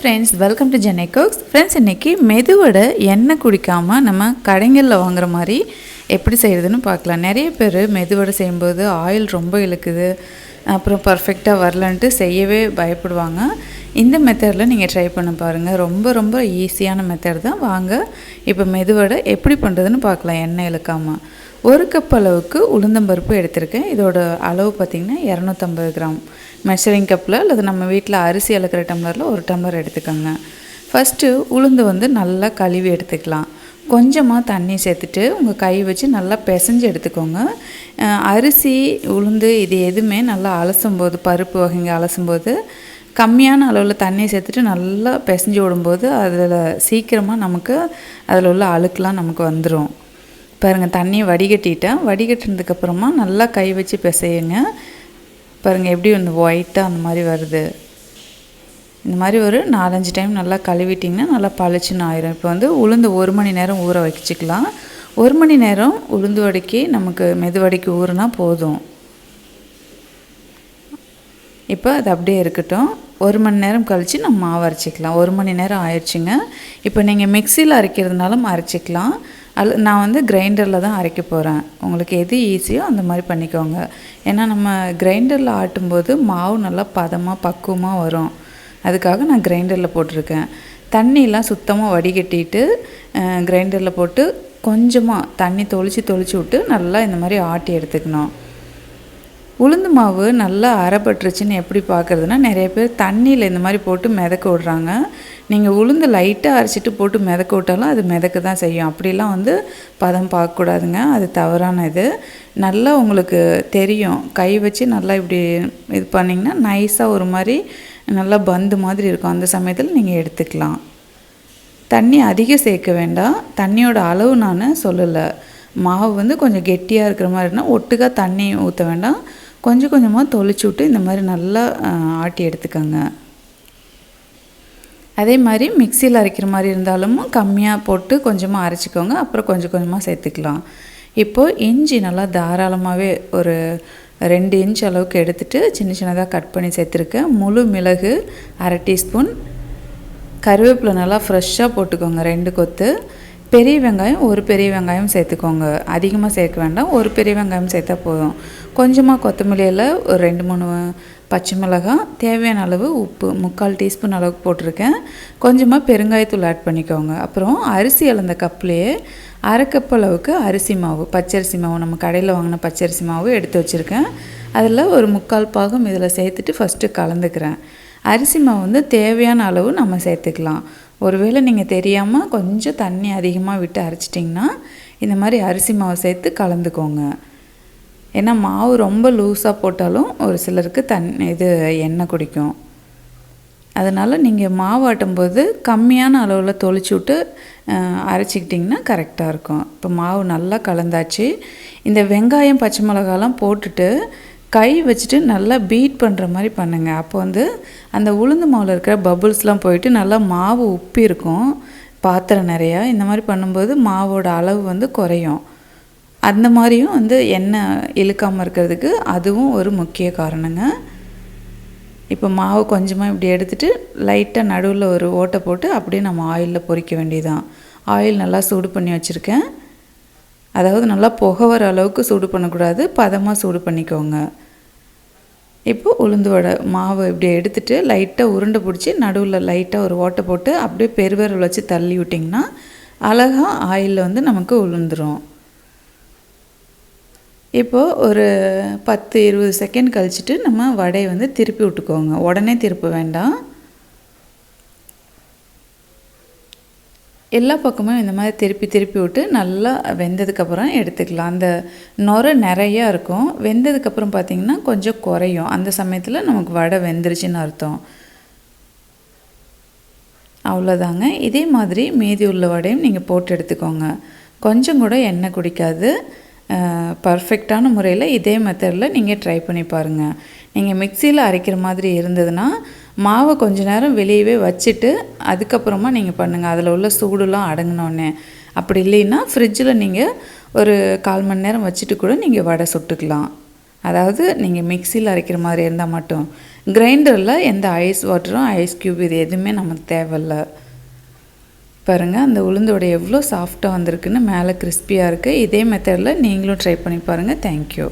Friends welcome to Chennai cooks friends இன்றைக்கி மெதுவோட எண்ணெய் குடிக்காமல் நம்ம கடைங்களில் வாங்குற மாதிரி எப்படி செய்கிறதுன்னு பார்க்கலாம். நிறைய பேர் மெதுவடை செய்யும்போது ஆயில் ரொம்ப இழுக்குது அப்புறம் பர்ஃபெக்டாக வரலன்ட்டு செய்யவே பயப்படுவாங்க. இந்த மெத்தடில் நீங்கள் ட்ரை பண்ண பாருங்கள் ரொம்ப ரொம்ப ஈஸியான மெத்தட் தான். வாங்க இப்போ மெதுவடை எப்படி பண்ணுறதுன்னு பார்க்கலாம். எண்ணெய் இழுக்காமல் ஒரு கப் அளவுக்கு உளுந்தம்பருப்பு எடுத்திருக்கேன். இதோட அளவு பார்த்திங்கன்னா இரநூத்தம்பது கிராம். மெஷரிங் கப்பில் அல்லது நம்ம வீட்டில் அரிசி அளக்கிற டம்ளரில் ஒரு டம்ளர் எடுத்துக்கோங்க. ஃபஸ்ட்டு உளுந்து வந்து நல்லா கழுவி எடுத்துக்கலாம். கொஞ்சமாக தண்ணி சேர்த்துட்டு உங்கள் கை வச்சு நல்லா பிசைஞ்சு எடுத்துக்கோங்க. அரிசி உளுந்து இது எதுவுமே நல்லா அலசும் போது பருப்பு வகைங்க அலசும் போது கம்மியான அளவில் தண்ணி சேர்த்துட்டு நல்லா பிசைஞ்சு விடும்போது அதில் சீக்கிரமாக நமக்கு அதில் உள்ள அழுக்கெலாம் நமக்கு வந்துடும் பாருங்கள் தண்ணியை வடிகட்டிட்டேன். வடிகட்டினதுக்கப்புறமா நல்லா கை வச்சு பிசையுங்க. பாருங்கள் எப்படி வந்து ஒயிட்டாக அந்த மாதிரி வருது. இந்த மாதிரி ஒரு நாலஞ்சு டைம் நல்லா கழுவிட்டிங்கன்னா நல்லா பளிச்சுன்னு ஆயிரும். இப்போ வந்து உளுந்து ஒரு மணி நேரம் ஊற வச்சுக்கலாம். ஒரு மணி நேரம் உளுந்து வடைக்கு நமக்கு மெதுவடைக்கு ஊறுனா போதும். இப்போ அது அப்படியே இருக்கட்டும். ஒரு மணி நேரம் கழித்து நம்ம மாவு அரைச்சிக்கலாம். ஒரு மணி நேரம் ஆயிடுச்சுங்க. இப்போ நீங்கள் மிக்சியில் அரைக்கிறதுனாலும் அரைச்சிக்கலாம். அல்ல நான் வந்து கிரைண்டரில் தான் அரைக்க போகிறேன் உங்களுக்கு எது ஈஸியோ அந்த மாதிரி பண்ணிக்கோங்க. ஏன்னா நம்ம கிரைண்டரில் ஆட்டும்போது மாவு நல்லா பதமாக பக்குவமாக வரும். அதுக்காக நான் கிரைண்டரில் போட்டிருக்கேன். தண்ணியெலாம் சுத்தமாக வடிகட்டிட்டு கிரைண்டரில் போட்டு கொஞ்சமாக தண்ணி தொளிச்சு தொளிச்சு விட்டு நல்லா இந்த மாதிரி ஆட்டி எடுத்துக்கணும். உளுந்து மாவு நல்லா அரைப்பட்டுருச்சுன்னு எப்படி பார்க்குறதுனா நிறைய பேர் தண்ணியில் இந்த மாதிரி போட்டு மிதக்க விட்றாங்க. நீங்கள் உளுந்து லைட்டாக அரைச்சிட்டு போட்டு மிதக்க விட்டாலும் அது மிதக்க தான் செய்யும். அப்படிலாம் வந்து பதம் பார்க்கக்கூடாதுங்க. அது தவறான இது. நல்லா உங்களுக்கு தெரியும். கை வச்சு நல்லா இப்படி இது பண்ணிங்கன்னா நைஸாக ஒரு மாதிரி நல்லா பந்து மாதிரி இருக்கும். அந்த சமயத்தில் நீங்கள் எடுத்துக்கலாம். தண்ணி அதிகம் சேர்க்க வேண்டாம். தண்ணியோட அளவு நான் சொல்லலை. மாவு வந்து கொஞ்சம் கெட்டியாக இருக்கிற மாதிரினா ஒட்டுக்காக தண்ணி ஊற்ற வேண்டாம். கொஞ்சம் கொஞ்சமாக தொளிச்சு விட்டு இந்த மாதிரி நல்லா ஆட்டி எடுத்துக்கோங்க. அதே மாதிரி மிக்சியில் அரைக்கிற மாதிரி இருந்தாலும் கம்மியாக போட்டு கொஞ்சமாக அரைச்சிக்கோங்க. அப்புறம் கொஞ்சம் கொஞ்சமாக சேர்த்துக்கலாம். இப்போது இஞ்சி நல்லா தாராளமாகவே ஒரு ரெண்டு இன்ச் அளவுக்கு எடுத்துட்டு சின்ன சின்னதாக கட் பண்ணி சேர்த்துருக்கேன். முழு மிளகு அரை டீஸ்பூன். கருவேப்பிலை நல்லா ஃப்ரெஷ்ஷாக போட்டுக்கோங்க ரெண்டு கொத்து. பெரிய வெங்காயம் ஒரு பெரிய வெங்காயம் சேர்த்துக்கோங்க. அதிகமாக சேர்க்க வேண்டாம் ஒரு பெரிய வெங்காயம் சேர்த்தா போதும். கொஞ்சமாக கொத்தமல்லியில் ஒரு ரெண்டு மூணு பச்சை மிளகாய் தேவையான அளவு உப்பு முக்கால் டீஸ்பூன் அளவுக்கு போட்டிருக்கேன். கொஞ்சமாக பெருங்காயத்தூள் ஆட் பண்ணிக்கோங்க. அப்புறம் அரிசி அளந்த கப்லேயே அரை கப் அளவுக்கு அரிசி மாவு பச்சரிசி மாவு. நம்ம கடையில் வாங்கின பச்சரிசி மாவு எடுத்து வச்சுருக்கேன். அதில் ஒரு முக்கால் பாகம் இதில் சேர்த்துட்டு ஃபஸ்ட்டு கலந்துக்கிறேன். அரிசி மாவு வந்து தேவையான அளவு நம்ம சேர்த்துக்கலாம். ஒருவேளை நீங்கள் தெரியாமல் கொஞ்சம் தண்ணி அதிகமாக விட்டு அரைச்சிட்டிங்கன்னா இந்த மாதிரி அரிசி மாவு சேர்த்து கலந்துக்கோங்க. ஏன்னா மாவு ரொம்ப லூஸாக போட்டாலும் ஒரு சிலருக்கு தண்ணி இது எண்ணெய் குடிக்கும். அதனால் நீங்கள் மாவு ஆட்டும்போது கம்மியான அளவில் தொளிச்சு விட்டு அரைச்சிக்கிட்டிங்கன்னா கரெக்டாக இருக்கும். இப்போ மாவு நல்லா கலந்தாச்சு. இந்த வெங்காயம் பச்சை மிளகாலாம் போட்டுட்டு கை வச்சுட்டு நல்லா பீட் பண்ணுற மாதிரி பண்ணுங்கள் அப்போ வந்து அந்த உளுந்து மாவில் இருக்கிற பபுள்ஸ்லாம் போயிட்டு நல்லா மாவு உப்பி இருக்கும். பாத்திரம் நிறையா. இந்த மாதிரி பண்ணும்போது மாவோட அளவு வந்து குறையும். அந்த மாதிரியும் வந்து எண்ணெய் இழுக்காமல் இருக்கிறதுக்கு அதுவும் ஒரு முக்கிய காரணங்க. இப்போ மாவு கொஞ்சமாக இப்படி எடுத்துகிட்டு லைட்டாக நடுவில் ஒரு ஓட்டை போட்டு அப்படியே நம்ம ஆயிலில் பொறிக்க வேண்டியதான் ஆயில் நல்லா சூடு பண்ணி வச்சுருக்கேன். அதாவது நல்லா புகை வர அளவுக்கு சூடு பண்ணக்கூடாது பதமாக சூடு பண்ணிக்கோங்க. இப்போ உளுந்து வடை மாவை இப்படி எடுத்துட்டு லைட்டாக உருண்டை பிடிச்சி நடுவில் லைட்டாக ஒரு ஓட்டை போட்டு அப்படியே பெருவிரல் வச்சு தள்ளி விட்டிங்கன்னா அழகாக ஆயிலில் வந்து நமக்கு உளுந்துரும். இப்போது ஒரு பத்து இருபது செகண்ட் கழிச்சிட்டு நம்ம வடையை வந்து திருப்பி விட்டுக்கோங்க. உடனே திருப்ப வேண்டாம். எல்லா பக்கமும் இந்த மாதிரி திருப்பி திருப்பி விட்டு நல்லா வெந்ததுக்கப்புறம் எடுத்துக்கலாம். அந்த நுரை நிறையா இருக்கும். வெந்ததுக்கப்புறம் பார்த்திங்கன்னா கொஞ்சம் குறையும். அந்த சமயத்தில் நமக்கு வடை வெந்துருச்சுன்னு அர்த்தம். அவ்வளோதாங்க இதே மாதிரி மீதி உள்ள வடையும் நீங்கள் போட்டு எடுத்துக்கோங்க. கொஞ்சம் கூட எண்ணெய் குடிக்காது. பர்ஃபெக்டான முறையில் இதே மெத்தடில் நீங்கள் ட்ரை பண்ணி பாருங்கள் நீங்கள் மிக்சியில் அரைக்கிற மாதிரி இருந்ததுன்னா மாவை கொஞ்ச நேரம் வெளியவே வச்சுட்டு அதுக்கப்புறமா நீங்கள் பண்ணுங்கள் அதில் உள்ள சூடுலாம் அடங்கினோடனே அப்படி இல்லைன்னா ஃப்ரிட்ஜில் நீங்கள் ஒரு கால் மணி நேரம் வச்சுட்டு கூட நீங்கள் வடை சுட்டுக்கலாம். அதாவது நீங்கள் மிக்சியில் அரைக்கிற மாதிரி இருந்தால் மட்டும். கிரைண்டரில் எந்த ஐஸ் வாட்டரும் ஐஸ் க்யூப் இது எதுவுமே நமக்கு தேவையில்ல. பாருங்கள் அந்த உளுந்தோட எவ்வளோ சாஃப்டாக வந்திருக்குன்னு மேலே கிறிஸ்பியாக இருக்குது இதே மெத்தடில் நீங்களும் ட்ரை பண்ணி பாருங்கள் தேங்க்யூ